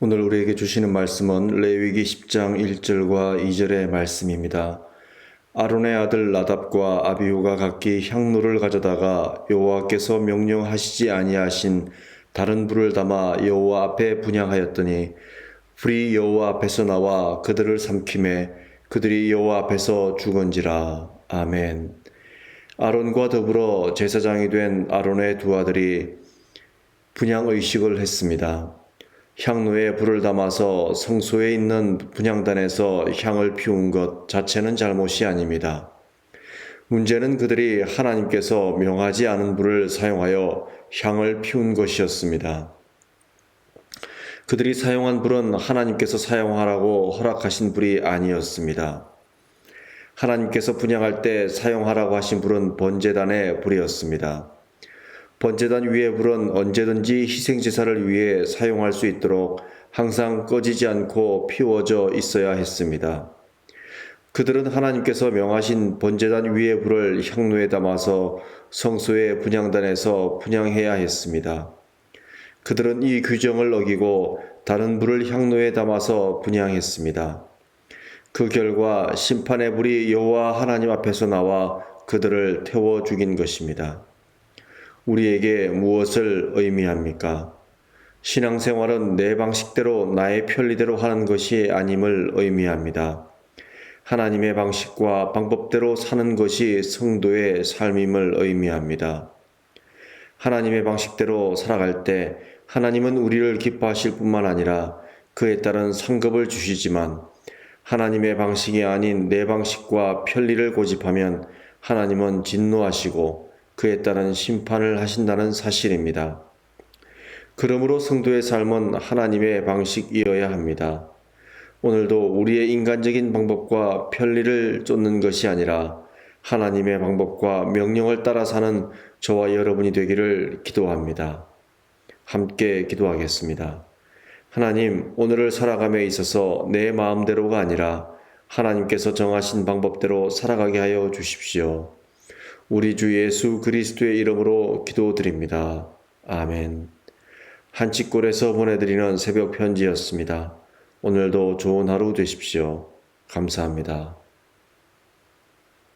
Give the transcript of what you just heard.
오늘 우리에게 주시는 말씀은 레위기 10장 1절과 2절의 말씀입니다. 아론의 아들 나답과 아비후가 각기 향로를 가져다가 여호와께서 명령하시지 아니하신 다른 불을 담아 여호와 앞에 분향하였더니 불이 여호와 앞에서 나와 그들을 삼킴에 그들이 여호와 앞에서 죽은지라 아멘. 아론과 더불어 제사장이 된 아론의 두 아들이 분향 의식을 했습니다. 향로에 불을 담아서 성소에 있는 분향단에서 향을 피운 것 자체는 잘못이 아닙니다. 문제는 그들이 하나님께서 명하지 않은 불을 사용하여 향을 피운 것이었습니다. 그들이 사용한 불은 하나님께서 사용하라고 허락하신 불이 아니었습니다. 하나님께서 분양할 때 사용하라고 하신 불은 번제단의 불이었습니다. 번제단 위의 불은 언제든지 희생 제사를 위해 사용할 수 있도록 항상 꺼지지 않고 피워져 있어야 했습니다. 그들은 하나님께서 명하신 번제단 위의 불을 향로에 담아서 성소의 분향단에서 분향해야 했습니다. 그들은 이 규정을 어기고 다른 불을 향로에 담아서 분향했습니다. 그 결과 심판의 불이 여호와 하나님 앞에서 나와 그들을 태워 죽인 것입니다. 우리에게 무엇을 의미합니까? 신앙생활은 내 방식대로 나의 편리대로 하는 것이 아님을 의미합니다. 하나님의 방식과 방법대로 사는 것이 성도의 삶임을 의미합니다. 하나님의 방식대로 살아갈 때 하나님은 우리를 기뻐하실 뿐만 아니라 그에 따른 상급을 주시지만 하나님의 방식이 아닌 내 방식과 편리를 고집하면 하나님은 진노하시고 그에 따른 심판을 하신다는 사실입니다. 그러므로 성도의 삶은 하나님의 방식이어야 합니다. 오늘도 우리의 인간적인 방법과 편리를 쫓는 것이 아니라 하나님의 방법과 명령을 따라 사는 저와 여러분이 되기를 기도합니다. 함께 기도하겠습니다. 하나님, 오늘을 살아감에 있어서 내 마음대로가 아니라 하나님께서 정하신 방법대로 살아가게 하여 주십시오. 우리 주 예수 그리스도의 이름으로 기도드립니다. 아멘. 한치골에서 보내드리는 새벽 편지였습니다. 오늘도 좋은 하루 되십시오. 감사합니다.